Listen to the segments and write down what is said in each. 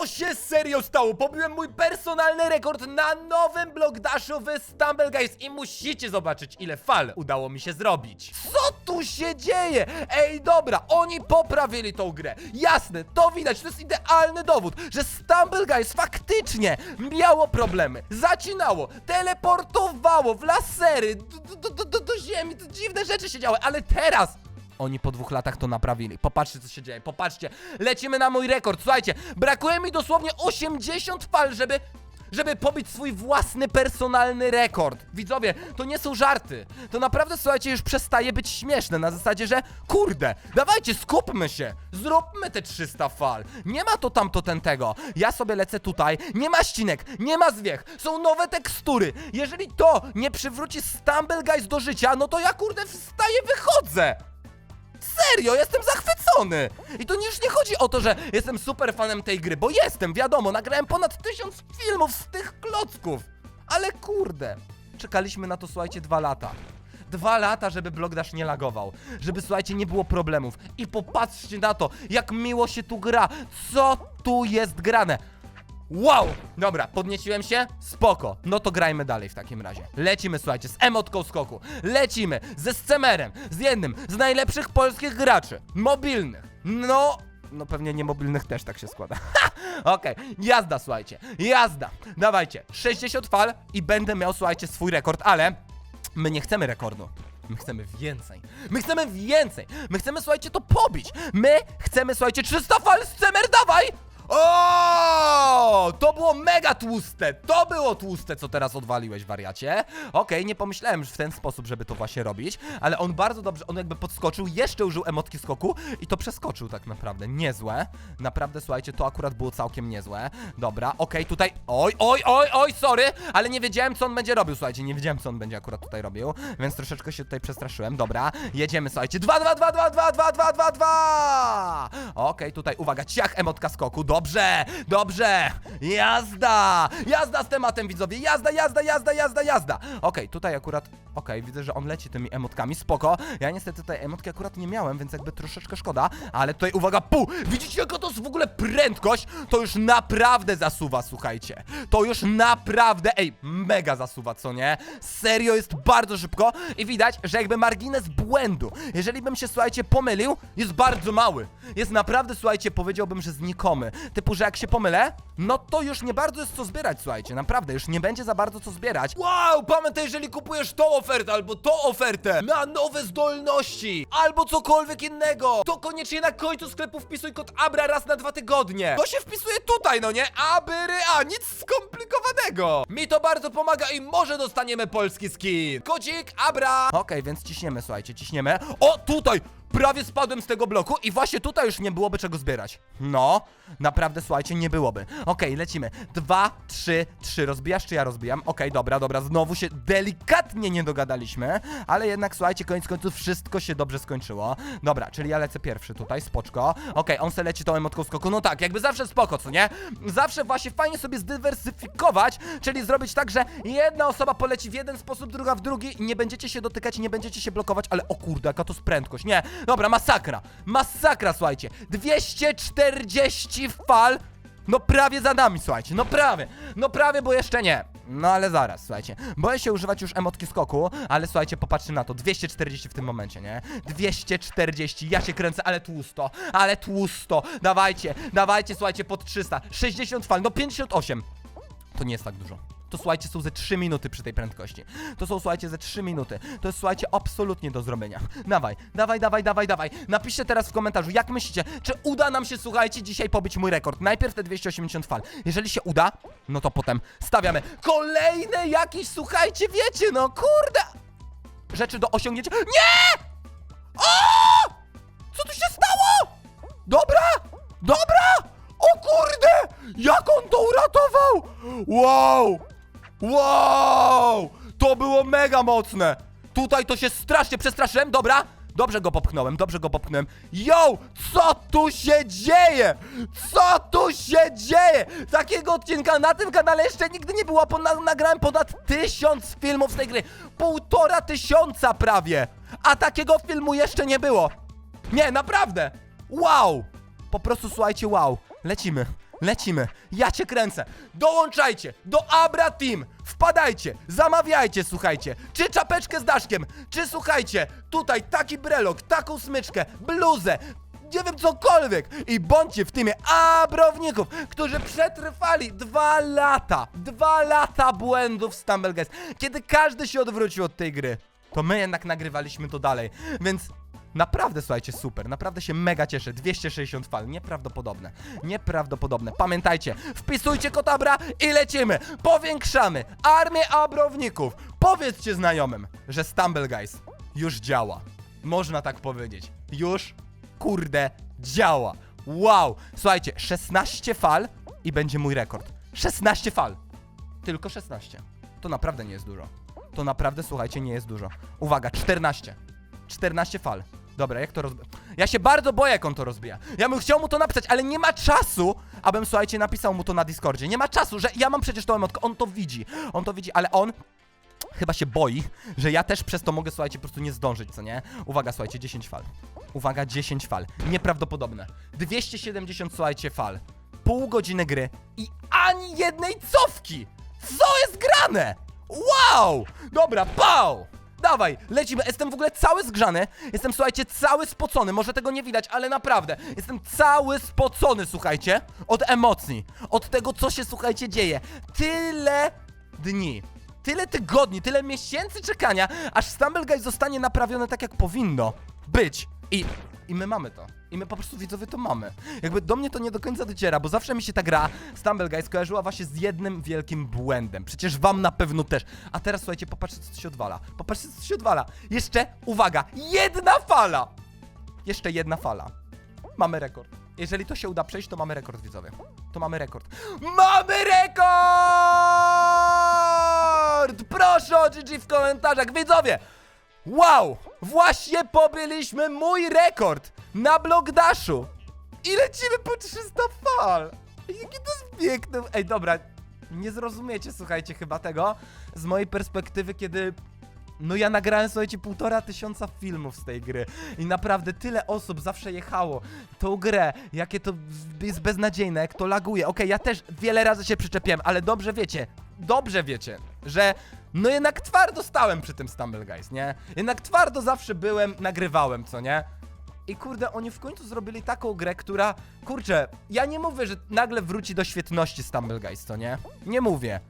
Co się serio stało? Pobiłem mój personalny rekord na nowym blogdaszu w Stumble Guys i musicie zobaczyć ile fal udało mi się zrobić. Co tu się dzieje? Ej, dobra, oni poprawili tą grę. Jasne, to widać, to jest idealny dowód, że Stumble Guys faktycznie miało problemy. Zacinało, teleportowało w lasery, do, do, do, do, ziemi, dziwne rzeczy się działy, ale teraz oni po dwóch latach to naprawili. Popatrzcie, co się dzieje. Popatrzcie. Lecimy na mój rekord. Słuchajcie, brakuje mi dosłownie 80 fal, żeby. Żeby pobić swój własny personalny rekord. Widzowie, to nie są żarty. To naprawdę, słuchajcie, już przestaje być śmieszne. Na zasadzie, że kurde, dawajcie, skupmy się. Zróbmy te 300 fal. Nie ma to tamto ten tego. Ja sobie lecę tutaj. Nie ma ścinek, nie ma zwiech. Są nowe tekstury. Jeżeli to nie przywróci Stumble Guys do życia, no to ja kurde wstaję, wychodzę. Serio, jestem zachwycony! I to już nie chodzi o to, że jestem super fanem tej gry, bo jestem, wiadomo, nagrałem ponad tysiąc filmów z tych klocków. Ale kurde, czekaliśmy na to, słuchajcie, dwa lata. Dwa lata, żeby Blogdash nie lagował, żeby, słuchajcie, nie było problemów. I popatrzcie na to, jak miło się tu gra, co tu jest grane. Wow! Dobra, podnieciłem się? Spoko. No to grajmy dalej w takim razie. Lecimy, słuchajcie, z emotką skoku. Lecimy ze scemerem, z jednym z najlepszych polskich graczy. Mobilnych. No... No pewnie nie mobilnych też tak się składa. Okej, jazda, słuchajcie. Jazda. Dawajcie, 60 fal i będę miał, słuchajcie, swój rekord, ale... My nie chcemy rekordu. My chcemy więcej. My chcemy więcej. My chcemy, słuchajcie, to pobić. My chcemy, słuchajcie, 300 fal, scemer, dawaj! O, To było mega tłuste! To było tłuste, co teraz odwaliłeś, wariacie. Okej, nie pomyślałem w ten sposób, żeby to właśnie robić, ale on bardzo dobrze, on jakby podskoczył, jeszcze użył emotki skoku i to przeskoczył tak naprawdę. Niezłe. Naprawdę, słuchajcie, to akurat było całkiem niezłe. Dobra, okej, tutaj... Oj, oj, oj, oj, sorry, ale nie wiedziałem, co on będzie robił, słuchajcie, nie wiedziałem, co on będzie akurat tutaj robił, więc troszeczkę się tutaj przestraszyłem. Dobra, jedziemy, słuchajcie. 2, 2, 2, 2, 2, 2, 2, 2, 2! Okej, tutaj uwaga, ciach, emotka skoku. Dobrze, dobrze. Jazda! Jazda z tematem, widzowie. Jazda, jazda, jazda, jazda, jazda. Okej, tutaj akurat, okej, widzę, że on leci tymi emotkami, spoko. Ja niestety tutaj emotki akurat nie miałem, więc jakby troszeczkę szkoda, ale tutaj uwaga, pu! Widzicie, jaka to jest w ogóle prędkość? To już naprawdę zasuwa, słuchajcie. To już naprawdę, ej, mega zasuwa, co nie? Serio, jest bardzo szybko i widać, że jakby margines błędu, jeżeli bym się, słuchajcie, pomylił, jest bardzo mały. Jest naprawdę, słuchajcie, powiedziałbym, że znikomy. Typu, że jak się pomylę, no to już nie bardzo jest co zbierać, słuchajcie, naprawdę, już nie będzie za bardzo co zbierać. Wow, pamiętaj, jeżeli kupujesz tą ofertę albo tą ofertę na nowe zdolności, albo cokolwiek innego, to koniecznie na końcu sklepu wpisuj kod ABRA raz na dwa tygodnie. To się wpisuje tutaj, no nie? ABRA, nic skomplikowanego. Mi to bardzo pomaga i może dostaniemy polski skin. Kodzik ABRA. Okej, więc ciśniemy, słuchajcie, ciśniemy. O, tutaj! Prawie spadłem z tego bloku i właśnie tutaj już nie byłoby czego zbierać. No, naprawdę, słuchajcie, nie byłoby. Okej, lecimy. Dwa, trzy, trzy. Rozbijasz czy ja rozbijam? Okej, dobra, dobra, znowu się delikatnie nie dogadaliśmy, ale jednak, słuchajcie, koniec końców wszystko się dobrze skończyło. Dobra, czyli ja lecę pierwszy tutaj, spoczko. Okej, on se leci tą emotką skoku. No tak, jakby zawsze spoko, co nie? Zawsze właśnie fajnie sobie zdywersyfikować, czyli zrobić tak, że jedna osoba poleci w jeden sposób, druga w drugi i nie będziecie się dotykać, nie będziecie się blokować, ale o kurde, jaka to jest prędkość. Nie, dobra, masakra. Masakra, słuchajcie. 240 fal. No prawie za nami, słuchajcie, no prawie, no prawie, bo jeszcze nie. No ale zaraz, słuchajcie, boję się używać już emotki skoku, ale słuchajcie, popatrzcie na to, 240 w tym momencie, nie? 240, ja się kręcę, ale tłusto, ale tłusto, dawajcie, dawajcie, słuchajcie, pod 300, 60 fal, no 58. To nie jest tak dużo. To słuchajcie, są ze 3 minuty przy tej prędkości. To są, słuchajcie, ze 3 minuty. To jest, słuchajcie, absolutnie do zrobienia. Dawaj, dawaj, dawaj, dawaj, dawaj. Napiszcie teraz w komentarzu, jak myślicie, czy uda nam się, słuchajcie, dzisiaj pobić mój rekord. Najpierw te 280 fal. Jeżeli się uda, no to potem stawiamy kolejne jakieś, słuchajcie, wiecie, no kurde. Rzeczy do osiągnięcia. Nie! O! Co tu się stało? Dobra! Dobra! O kurde! Jak on to uratował? Wow! Wow! To było mega mocne! Tutaj to się strasznie przestraszyłem, dobra? Dobrze go popchnąłem, dobrze go popchnąłem. Yo! Co tu się dzieje? Co tu się dzieje? Takiego odcinka na tym kanale jeszcze nigdy nie było. Pona- nagrałem ponad tysiąc filmów z tej gry. Półtora tysiąca prawie. A takiego filmu jeszcze nie było. Nie, naprawdę! Wow! Po prostu słuchajcie, wow. Lecimy. Lecimy. Ja cię kręcę. Dołączajcie do Abra Team. Wpadajcie, zamawiajcie, słuchajcie. Czy czapeczkę z daszkiem, czy słuchajcie, tutaj taki brelok, taką smyczkę, bluzę, nie wiem, cokolwiek. I bądźcie w teamie abrowników, którzy przetrwali dwa lata, dwa lata błędów Stumble Guys, kiedy każdy się odwrócił od tej gry. To my jednak nagrywaliśmy to dalej, więc Naprawdę, słuchajcie, super. Naprawdę się mega cieszę. 260 fal. Nieprawdopodobne. Nieprawdopodobne. Pamiętajcie, wpisujcie kotabra i lecimy. Powiększamy armię abrowników. Powiedzcie znajomym, że Stumble Guys już działa. Można tak powiedzieć. Już, kurde, działa. Wow. Słuchajcie, 16 fal i będzie mój rekord. 16 fal. Tylko 16. To naprawdę nie jest dużo. To naprawdę, słuchajcie, nie jest dużo. Uwaga, 14. 14 fal. Dobra, jak to rozbija? Ja się bardzo boję, jak on to rozbija. Ja bym chciał mu to napisać, ale nie ma czasu, abym, słuchajcie, napisał mu to na Discordzie. Nie ma czasu, że ja mam przecież tą emotkę. On to widzi. On to widzi, ale on chyba się boi, że ja też przez to mogę, słuchajcie, po prostu nie zdążyć, co nie? Uwaga, słuchajcie, 10 fal. Uwaga, 10 fal. Nieprawdopodobne. 270, słuchajcie, fal. Pół godziny gry i ani jednej cofki! Co jest grane? Wow! Dobra, pał! Dawaj, lecimy. Jestem w ogóle cały zgrzany. Jestem, słuchajcie, cały spocony. Może tego nie widać, ale naprawdę. Jestem cały spocony, słuchajcie. Od emocji. Od tego, co się, słuchajcie, dzieje. Tyle dni. Tyle tygodni, tyle miesięcy czekania, aż Stumble Guys zostanie naprawione tak, jak powinno być. I, I my mamy to. I my po prostu widzowie to mamy. Jakby do mnie to nie do końca dociera, bo zawsze mi się ta gra Stumble Guys kojarzyła właśnie z jednym wielkim błędem. Przecież wam na pewno też. A teraz słuchajcie, popatrzcie co się odwala. Popatrzcie co się odwala. Jeszcze, uwaga, jedna fala! Jeszcze jedna fala. Mamy rekord. Jeżeli to się uda przejść, to mamy rekord, widzowie. To mamy rekord. Mamy rekord! Proszę o GG w komentarzach, widzowie! Wow! Właśnie pobyliśmy mój rekord na Blogdashu! I lecimy po 300 fal! Jakie to jest piękne! Ej, dobra, nie zrozumiecie, słuchajcie, chyba tego z mojej perspektywy, kiedy no ja nagrałem, słuchajcie, półtora tysiąca filmów z tej gry i naprawdę tyle osób zawsze jechało tą grę, jakie to jest beznadziejne, jak to laguje. Okej, ja też wiele razy się przyczepiłem, ale dobrze wiecie, dobrze wiecie, że no jednak twardo stałem przy tym Stumble Guys, nie? Jednak twardo zawsze byłem, nagrywałem, co nie? I kurde, oni w końcu zrobili taką grę, która, kurczę, ja nie mówię, że nagle wróci do świetności Stumble Guys, co nie? Nie mówię.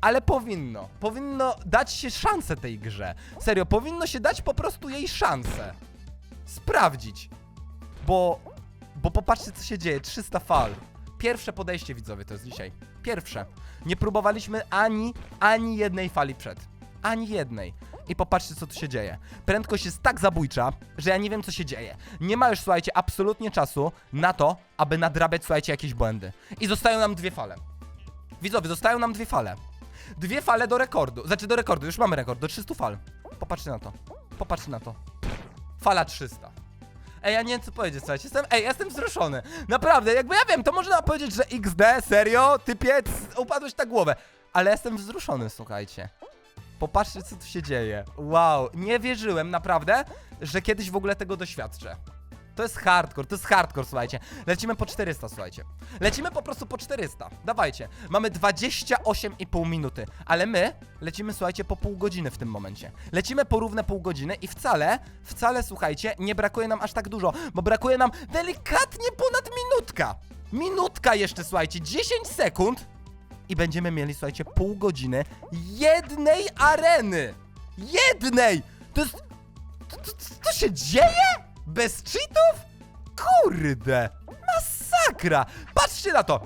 Ale powinno. Powinno dać się szansę tej grze. Serio, powinno się dać po prostu jej szansę. Sprawdzić. Bo. Bo popatrzcie, co się dzieje. 300 fal. Pierwsze podejście, widzowie, to jest dzisiaj. Pierwsze. Nie próbowaliśmy ani, ani jednej fali przed. Ani jednej. I popatrzcie, co tu się dzieje. Prędkość jest tak zabójcza, że ja nie wiem, co się dzieje. Nie ma już, słuchajcie, absolutnie czasu na to, aby nadrabiać, słuchajcie, jakieś błędy. I zostają nam dwie fale. Widzowie, zostają nam dwie fale. Dwie fale do rekordu. Znaczy do rekordu, już mamy rekord, do 300 fal. Popatrzcie na to. Popatrzcie na to. Fala 300. Ej, ja nie wiem co powiedzieć, słuchajcie. Jestem, ej, jestem wzruszony. Naprawdę, jakby ja wiem, to można powiedzieć, że XD, serio, typiec, upadłeś na głowę. Ale jestem wzruszony, słuchajcie. Popatrzcie, co tu się dzieje. Wow, nie wierzyłem naprawdę, że kiedyś w ogóle tego doświadczę. To jest hardcore, to jest hardcore, słuchajcie. Lecimy po 400, słuchajcie. Lecimy po prostu po 400. Dawajcie. Mamy 28,5 minuty, ale my lecimy, słuchajcie, po pół godziny w tym momencie. Lecimy po równe pół godziny i wcale, wcale, słuchajcie, nie brakuje nam aż tak dużo, bo brakuje nam delikatnie ponad minutka. Minutka jeszcze, słuchajcie, 10 sekund i będziemy mieli, słuchajcie, pół godziny jednej areny. Jednej! To jest... To, to, to się dzieje? Bez cheatów? Kurde! Masakra! Patrzcie na to!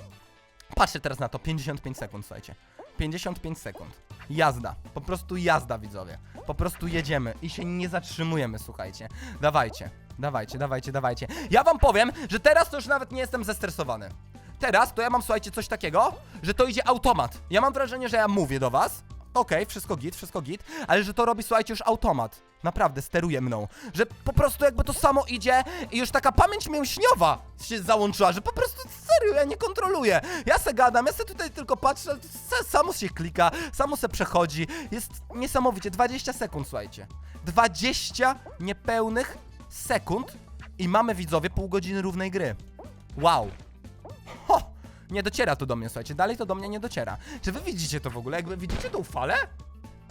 Patrzcie teraz na to, 55 sekund, słuchajcie. 55 sekund. Jazda. Po prostu jazda, widzowie. Po prostu jedziemy i się nie zatrzymujemy, słuchajcie. Dawajcie, dawajcie, dawajcie, dawajcie. Ja wam powiem, że teraz to już nawet nie jestem zestresowany. Teraz to ja mam, słuchajcie, coś takiego, że to idzie automat. Ja mam wrażenie, że ja mówię do was. Okej, wszystko git, wszystko git, ale że to robi, słuchajcie, już automat. Naprawdę, steruje mną. Że po prostu jakby to samo idzie i już taka pamięć mięśniowa się załączyła, że po prostu serio, ja nie kontroluję. Ja se gadam, ja se tutaj tylko patrzę, se, samo się klika, samo se przechodzi. Jest niesamowicie, 20 sekund, słuchajcie. 20 niepełnych sekund i mamy, widzowie, pół godziny równej gry. Wow. Ho! Nie dociera to do mnie, słuchajcie, dalej to do mnie nie dociera. Czy wy widzicie to w ogóle? Jakby widzicie tą falę?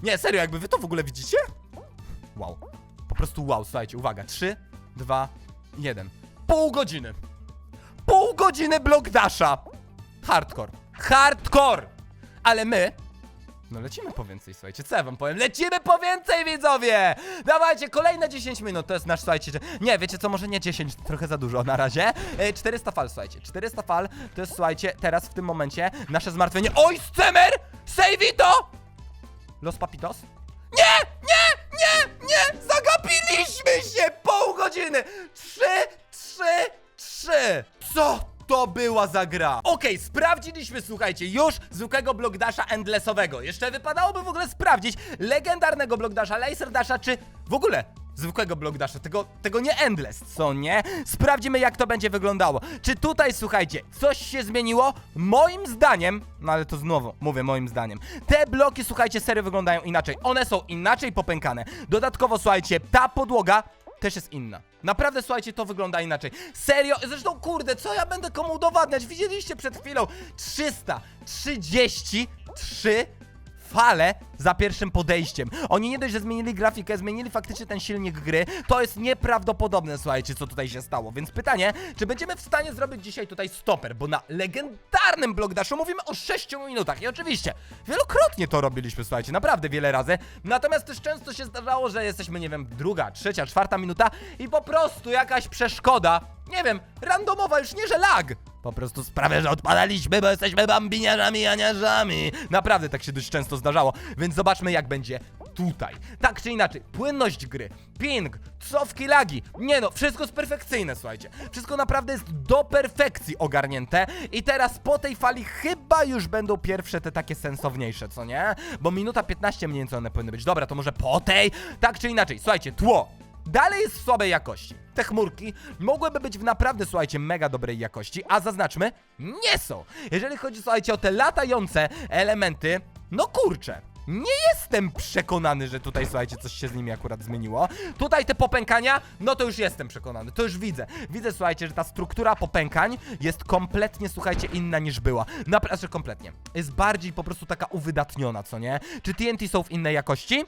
Nie, serio, jakby wy to w ogóle widzicie? Wow. Po prostu wow, słuchajcie, uwaga. 3, 2, 1. Pół godziny. Pół godziny blok dasha. Hardcore. Hardcore! Ale my no lecimy po więcej, słuchajcie, co ja wam powiem? Lecimy po więcej, widzowie! Dawajcie, kolejne 10 minut, to jest nasz, słuchajcie, nie, wiecie co, może nie 10, trochę za dużo na razie. E, 400 fal, słuchajcie, 400 fal, to jest, słuchajcie, teraz w tym momencie nasze zmartwienie. Oj, scemer! Save to! Los Papitos? Nie, nie, nie, nie! Zagapiliśmy się! Pół godziny! Trzy, trzy, trzy! Co to była za gra? Okej, sprawdziliśmy, słuchajcie, już zwykłego Blockdasha Endlessowego. Jeszcze wypadałoby w ogóle sprawdzić legendarnego Blockdasha, Laser Dasha, czy w ogóle zwykłego Blockdasha, tego, tego nie Endless, co nie? Sprawdzimy, jak to będzie wyglądało. Czy tutaj, słuchajcie, coś się zmieniło? Moim zdaniem, no ale to znowu, mówię moim zdaniem, te bloki, słuchajcie, serio wyglądają inaczej. One są inaczej popękane. Dodatkowo, słuchajcie, ta podłoga też jest inna. Naprawdę, słuchajcie, to wygląda inaczej. Serio, zresztą, kurde, co ja będę komu udowadniać? Widzieliście przed chwilą 333 fale za pierwszym podejściem. Oni nie dość, że zmienili grafikę, zmienili faktycznie ten silnik gry. To jest nieprawdopodobne, słuchajcie, co tutaj się stało. Więc pytanie, czy będziemy w stanie zrobić dzisiaj tutaj stoper, bo na legendarnym Blockdashu mówimy o 6 minutach. I oczywiście, wielokrotnie to robiliśmy, słuchajcie, naprawdę wiele razy. Natomiast też często się zdarzało, że jesteśmy, nie wiem, druga, trzecia, czwarta minuta i po prostu jakaś przeszkoda, nie wiem, randomowa, już nie, że lag. Po prostu sprawia, że odpadaliśmy, bo jesteśmy bambiniarzami, janiarzami. Naprawdę tak się dość często zdarzało, więc zobaczmy jak będzie tutaj. Tak czy inaczej, płynność gry, ping, cofki lagi, nie no, wszystko jest perfekcyjne, słuchajcie. Wszystko naprawdę jest do perfekcji ogarnięte i teraz po tej fali chyba już będą pierwsze te takie sensowniejsze, co nie? Bo minuta 15 mniej więcej one powinny być. Dobra, to może po tej? Tak czy inaczej, słuchajcie, tło, dalej jest w słabej jakości. Te chmurki mogłyby być w naprawdę, słuchajcie, mega dobrej jakości, a zaznaczmy, nie są. Jeżeli chodzi, słuchajcie, o te latające elementy, no kurczę. Nie jestem przekonany, że tutaj, słuchajcie, coś się z nimi akurat zmieniło. Tutaj te popękania, no to już jestem przekonany, to już widzę. Widzę, słuchajcie, że ta struktura popękań jest kompletnie, słuchajcie, inna niż była. Naprawdę, kompletnie. Jest bardziej po prostu taka uwydatniona, co nie? Czy TNT są w innej jakości?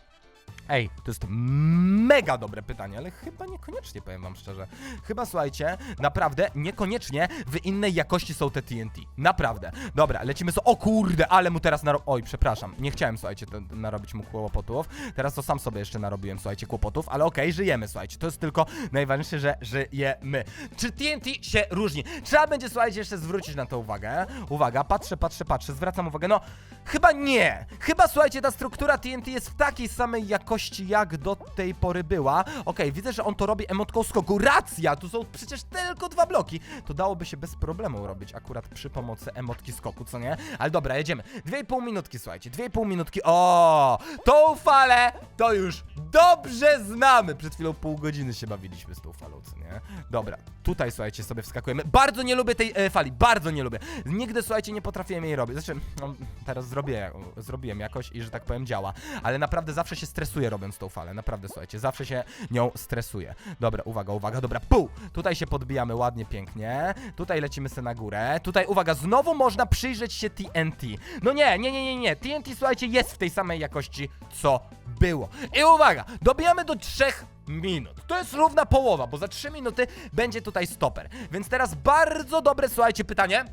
Ej, to jest mega dobre pytanie, ale chyba niekoniecznie, powiem wam szczerze. Chyba, słuchajcie, naprawdę niekoniecznie w innej jakości są te TNT. Naprawdę. Dobra, lecimy so... O kurde, ale mu teraz naro... Oj, przepraszam, nie chciałem, słuchajcie, narobić mu kłopotów. Teraz to sam sobie jeszcze narobiłem, słuchajcie, kłopotów, ale okej, żyjemy, słuchajcie. To jest tylko najważniejsze, że żyjemy. Czy TNT się różni? Trzeba będzie, słuchajcie, jeszcze zwrócić na to uwagę. Uwaga, patrzę, patrzę, patrzę, zwracam uwagę. No, chyba nie. Chyba, słuchajcie, ta struktura TNT jest w takiej samej jakości, jak do tej pory była. Okej, widzę, że on to robi emotką skoku. Racja! Tu są przecież tylko dwa bloki. To dałoby się bez problemu robić akurat przy pomocy emotki skoku, co nie? Ale dobra, jedziemy. Dwie i pół minutki, słuchajcie. Dwie i pół minutki. O! Tą falę to już dobrze znamy. Przed chwilą pół godziny się bawiliśmy z tą falą, co nie? Dobra, tutaj, słuchajcie, sobie wskakujemy. Bardzo nie lubię tej e, fali, bardzo nie lubię. Nigdy, słuchajcie, nie potrafiłem jej robić. Znaczy, no, teraz zrobię, zrobiłem jakoś i, że tak powiem, działa. Ale naprawdę zawsze się stresuję robiąc tą falę. Naprawdę, słuchajcie, zawsze się nią stresuję. Dobra, uwaga, uwaga, dobra, pół! Tutaj się podbijamy ładnie, pięknie. Tutaj lecimy sobie na górę. Tutaj, uwaga, znowu można przyjrzeć się TNT. No nie, nie, nie, nie, nie. TNT, słuchajcie, jest w tej samej jakości, co było. I uwaga, dobijamy do trzech minut. To jest równa połowa, bo za 3 minuty będzie tutaj stoper. Więc teraz bardzo dobre, słuchajcie, pytanie.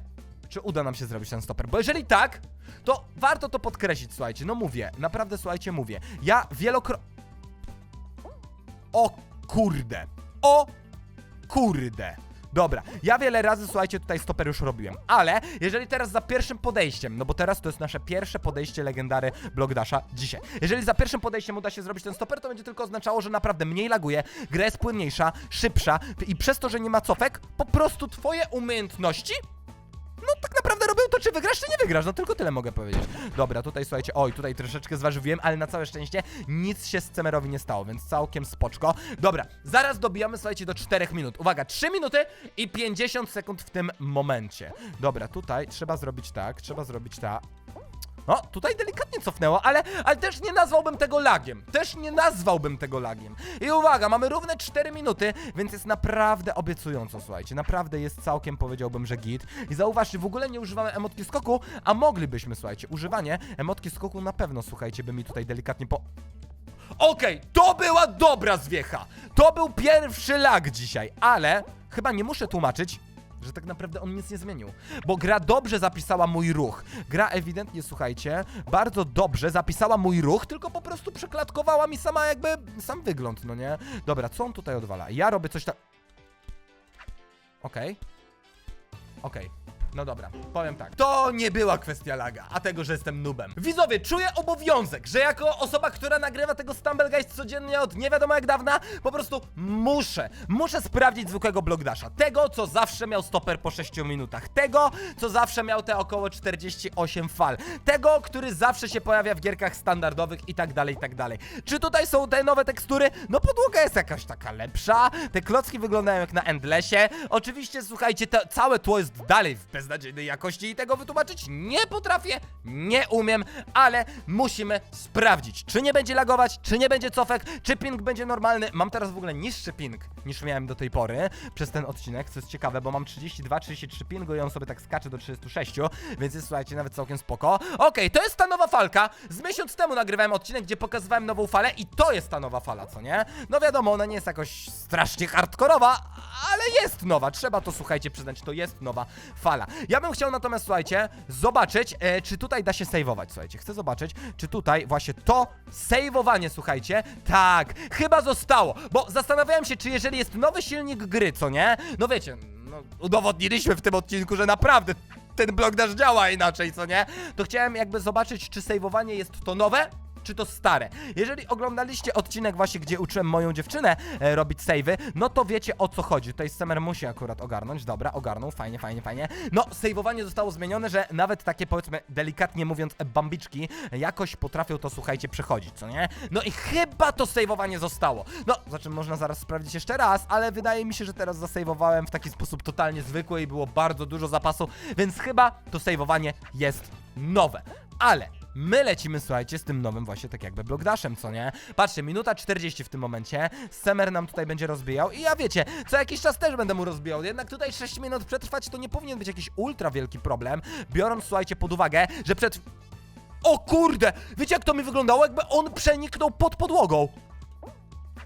Czy uda nam się zrobić ten stoper? Bo jeżeli tak, to warto to podkreślić, słuchajcie. No mówię, naprawdę, słuchajcie, mówię. Ja wielokrotnie... O kurde. O kurde. Dobra, ja wiele razy, słuchajcie, tutaj stoper już robiłem, ale jeżeli teraz za pierwszym podejściem, no bo teraz to jest nasze pierwsze podejście legendary Blockdasha dzisiaj. Jeżeli za pierwszym podejściem uda się zrobić ten stoper, to będzie tylko oznaczało, że naprawdę mniej laguje, gra jest płynniejsza, szybsza i przez to, że nie ma cofek, po prostu twoje umiejętności no tak naprawdę robią to, czy wygrasz, czy nie wygrasz, no tylko tyle mogę powiedzieć. Dobra, tutaj słuchajcie, oj, tutaj troszeczkę zważywiłem, ale na całe szczęście nic się z Cemerowi nie stało, więc całkiem spoczko. Dobra, zaraz dobijamy, słuchajcie, do 4 minut. Uwaga, 3 minuty i 50 sekund w tym momencie. Dobra, tutaj trzeba zrobić tak, trzeba zrobić tak. No, tutaj delikatnie cofnęło, ale, ale też nie nazwałbym tego lagiem. Też nie nazwałbym tego lagiem. I uwaga, mamy równe 4 minuty, więc jest naprawdę obiecująco, słuchajcie. Naprawdę jest całkiem, powiedziałbym, że git. I zauważcie, w ogóle nie używamy emotki skoku, a moglibyśmy, słuchajcie. Używanie emotki skoku na pewno, słuchajcie, by mi tutaj delikatnie po... Okej, to była dobra zwiecha. To był pierwszy lag dzisiaj, ale chyba nie muszę tłumaczyć, że tak naprawdę on nic nie zmienił. Bo gra dobrze zapisała mój ruch. Gra ewidentnie, słuchajcie, bardzo dobrze zapisała mój ruch, tylko po prostu przeklatkowała mi sama jakby sam wygląd, no nie? Dobra, co on tutaj odwala? Ja robię coś tak... Okej. Okej. No dobra, powiem tak. To nie była kwestia laga, a tego, że jestem nubem. Widzowie, czuję obowiązek, że jako osoba, która nagrywa tego Stumblegeist codziennie od nie wiadomo jak dawna, po prostu muszę, muszę sprawdzić zwykłego Blogdasha. Tego, co zawsze miał stoper po 6 minutach. Tego, co zawsze miał te około 48 fal. Tego, który zawsze się pojawia w gierkach standardowych i tak dalej, i tak dalej. Czy tutaj są te nowe tekstury? No podłoga jest jakaś taka lepsza, te klocki wyglądają jak na Endlessie. Oczywiście, słuchajcie, to całe tło jest dalej w beznadziejnej jakości i tego wytłumaczyć nie potrafię, nie umiem, ale musimy sprawdzić, czy nie będzie lagować, czy nie będzie cofek, czy ping będzie normalny. Mam teraz w ogóle niższy ping niż miałem do tej pory przez ten odcinek, co jest ciekawe, bo mam 32-33 pingu i on sobie tak skacze do 36, więc jest, słuchajcie, nawet całkiem spoko. Okej, to jest ta nowa falka. Z miesiąc temu nagrywałem odcinek, gdzie pokazywałem nową falę i to jest ta nowa fala, co nie? No wiadomo, ona nie jest jakoś strasznie hardkorowa, ale jest nowa. Trzeba to, słuchajcie, przyznać, to jest nowa fala. Ja bym chciał natomiast, słuchajcie, zobaczyć, e, czy tutaj da się saveować, słuchajcie. Chcę zobaczyć, czy tutaj właśnie to saveowanie, słuchajcie, tak, chyba zostało, bo zastanawiałem się, czy jeżeli jest nowy silnik gry, co nie? No wiecie, no, udowodniliśmy w tym odcinku, że naprawdę ten blok też działa inaczej, co nie? To chciałem jakby zobaczyć, czy saveowanie jest to nowe, czy to stare. Jeżeli oglądaliście odcinek właśnie, gdzie uczyłem moją dziewczynę e, robić save'y, no to wiecie o co chodzi. Tutaj Semer musi akurat ogarnąć, dobra, ogarnął, fajnie, fajnie, fajnie. No, saveowanie zostało zmienione, że nawet takie powiedzmy, delikatnie mówiąc, bambiczki jakoś potrafią to, słuchajcie, przechodzić, co nie? No i chyba to saveowanie zostało. No, za czym można zaraz sprawdzić jeszcze raz, ale wydaje mi się, że teraz zasejwowałem w taki sposób totalnie zwykły i było bardzo dużo zapasu, więc chyba to saveowanie jest nowe. Ale My lecimy, słuchajcie, z tym nowym właśnie tak jakby blokdashem, co nie? Patrzcie, minuta 40 w tym momencie, Semer nam tutaj będzie rozbijał i ja wiecie, co jakiś czas też będę mu rozbijał, jednak tutaj 6 minut przetrwać to nie powinien być jakiś ultra wielki problem, biorąc, słuchajcie, pod uwagę, że przed... O kurde! Wiecie jak to mi wyglądało? Jakby on przeniknął pod podłogą.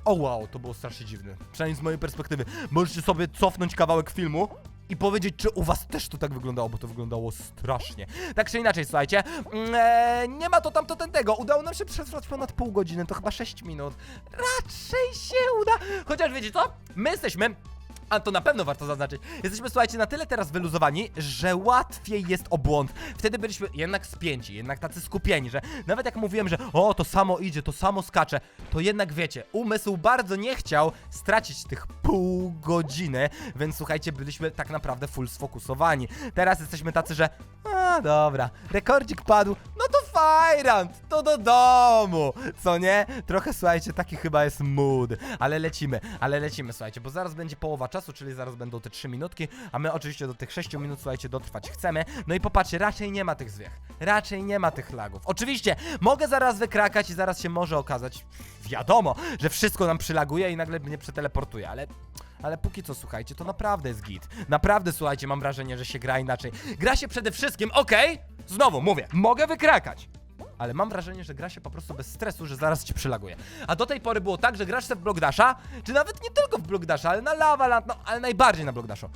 O wow, to było strasznie dziwne. Przynajmniej z mojej perspektywy. Możecie sobie cofnąć kawałek filmu i powiedzieć, czy u was też to tak wyglądało, bo to wyglądało strasznie. Tak czy inaczej, słuchajcie, mm, e, nie ma to tamto ten tego. Udało nam się przetrwać ponad pół godziny, to chyba 6 minut. Raczej się uda. Chociaż wiecie co? My jesteśmy a to na pewno warto zaznaczyć. Jesteśmy, słuchajcie, na tyle teraz wyluzowani, że łatwiej jest o błąd. Wtedy byliśmy jednak spięci, jednak tacy skupieni, że nawet jak mówiłem, że o, to samo idzie, to samo skacze, to jednak wiecie, umysł bardzo nie chciał stracić tych pół godziny, więc słuchajcie, byliśmy tak naprawdę full sfokusowani. Teraz jesteśmy tacy, że a, dobra, rekordzik padł, no to fajrant, to do domu, co nie? Trochę, słuchajcie, taki chyba jest mood, ale lecimy, ale lecimy, słuchajcie, bo zaraz będzie połowa czasu, czyli zaraz będą te 3 minutki, a my oczywiście do tych 6 minut, słuchajcie, dotrwać chcemy. No i popatrzcie, raczej nie ma tych zwiech, raczej nie ma tych lagów. Oczywiście, mogę zaraz wykrakać i zaraz się może okazać, wiadomo, że wszystko nam przylaguje i nagle mnie przeteleportuje, ale... Ale póki co, słuchajcie, to naprawdę jest git. Naprawdę, słuchajcie, mam wrażenie, że się gra inaczej. Gra się przede wszystkim, okej, znowu mówię, mogę wykrakać. Ale mam wrażenie, że gra się po prostu bez stresu, że zaraz ci przylaguje. A do tej pory było tak, że grasz sobie w Blockdasha, czy nawet nie tylko w Blockdasha, ale na Lava no, ale najbardziej na Blockdashu.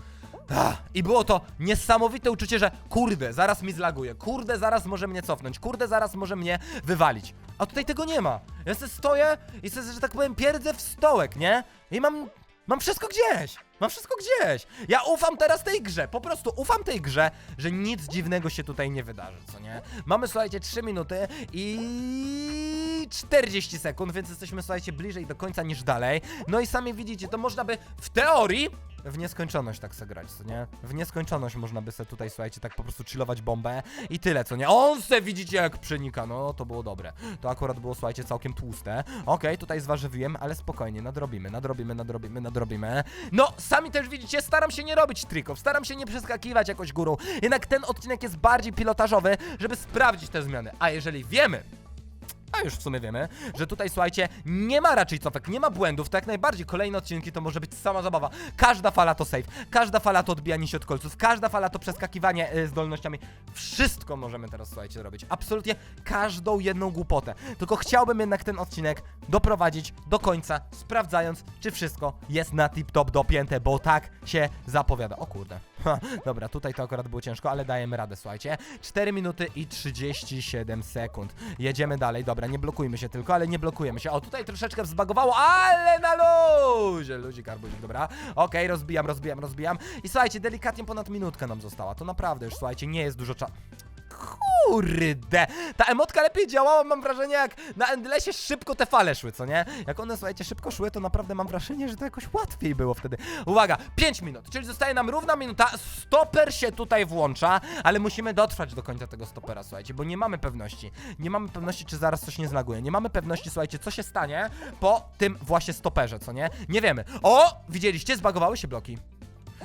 Ach, I było to niesamowite uczucie, że kurde, zaraz mi zlaguje, kurde, zaraz może mnie cofnąć, kurde, zaraz może mnie wywalić. A tutaj tego nie ma. Ja sobie stoję i sobie, że tak powiem, pierdzę w stołek, nie? I mam Mam wszystko gdzieś! Mam wszystko gdzieś! Ja ufam teraz tej grze, po prostu ufam tej grze, że nic dziwnego się tutaj nie wydarzy, co nie? Mamy, słuchajcie, 3 minuty i 40 sekund, więc jesteśmy, słuchajcie, bliżej do końca niż dalej. No i sami widzicie, to można by w teorii w nieskończoność tak se grać, co nie? W nieskończoność można by se tutaj, słuchajcie, tak po prostu chillować bombę i tyle, co nie? On se widzicie jak przenika, no to było dobre. To akurat było, słuchajcie, całkiem tłuste. Okej, tutaj zważywiłem, ale spokojnie, nadrobimy, nadrobimy, nadrobimy, nadrobimy. No, sami też widzicie, staram się nie robić trików, staram się nie przeskakiwać jakoś górą. Jednak ten odcinek jest bardziej pilotażowy, żeby sprawdzić te zmiany. A jeżeli wiemy, a już w sumie wiemy, że tutaj słuchajcie, nie ma raczej cofek, nie ma błędów, to jak najbardziej kolejne odcinki to może być sama zabawa. Każda fala to save, każda fala to odbijanie się od kolców, każda fala to przeskakiwanie y, zdolnościami. Wszystko możemy teraz, słuchajcie, robić. Absolutnie każdą jedną głupotę. Tylko chciałbym jednak ten odcinek doprowadzić do końca, sprawdzając, czy wszystko jest na tip-top dopięte, bo tak się zapowiada. O kurde. Ha, dobra, tutaj to akurat było ciężko, ale dajemy radę, słuchajcie. 4 minuty i 37 sekund. Jedziemy dalej, dobra, nie blokujmy się tylko, ale nie blokujemy się. O, tutaj troszeczkę zbagowało, ale na luzie. Luzik, arbuzik, dobra. Okej, rozbijam, rozbijam, rozbijam. I słuchajcie, delikatnie ponad minutka nam została. To naprawdę już, słuchajcie, nie jest dużo czasu. Kurde! Ta emotka lepiej działała, mam wrażenie, jak na Endlessie szybko te fale szły, co nie? Jak one, słuchajcie, szybko szły, to naprawdę mam wrażenie, że to jakoś łatwiej było wtedy. Uwaga, 5 minut, czyli zostaje nam równa minuta, stoper się tutaj włącza, ale musimy dotrwać do końca tego stopera, słuchajcie, bo nie mamy pewności. Nie mamy pewności, czy zaraz coś nie zlaguje. Nie mamy pewności, słuchajcie, co się stanie po tym właśnie stoperze, co nie? Nie wiemy. O! Widzieliście? Zbagowały się bloki.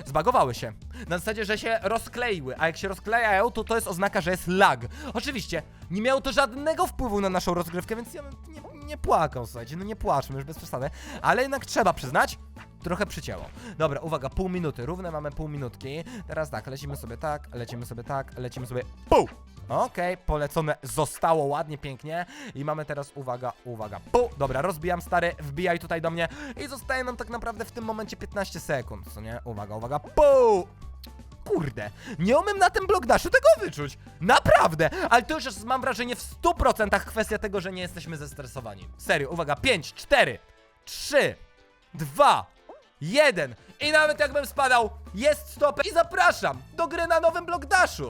Zbagowały się. Na zasadzie, że się rozkleiły, a jak się rozklejają, to to jest oznaka, że jest lag. Oczywiście, nie miało to żadnego wpływu na naszą rozgrywkę, więc ja nie, nie płakał, słuchajcie, no nie płaczmy, już bez przesady. Ale jednak trzeba przyznać, trochę przycięło. Dobra, uwaga, pół minuty, równe mamy pół minutki. Teraz tak, lecimy sobie tak, lecimy sobie tak, lecimy sobie pół. Okej, polecone zostało ładnie, pięknie. I mamy teraz, uwaga, uwaga, pół. Dobra, rozbijam stary, wbijaj tutaj do mnie. I zostaje nam tak naprawdę w tym momencie 15 sekund, co nie? Uwaga, uwaga, pół. Kurde, nie umiem na tym blokdaszu tego wyczuć. Naprawdę, ale to już jest, mam wrażenie, w 100% kwestia tego, że nie jesteśmy zestresowani. Serio, uwaga, 5, 4, 3, 2, 1. I nawet jakbym spadał, jest stop i zapraszam do gry na nowym blokdaszu.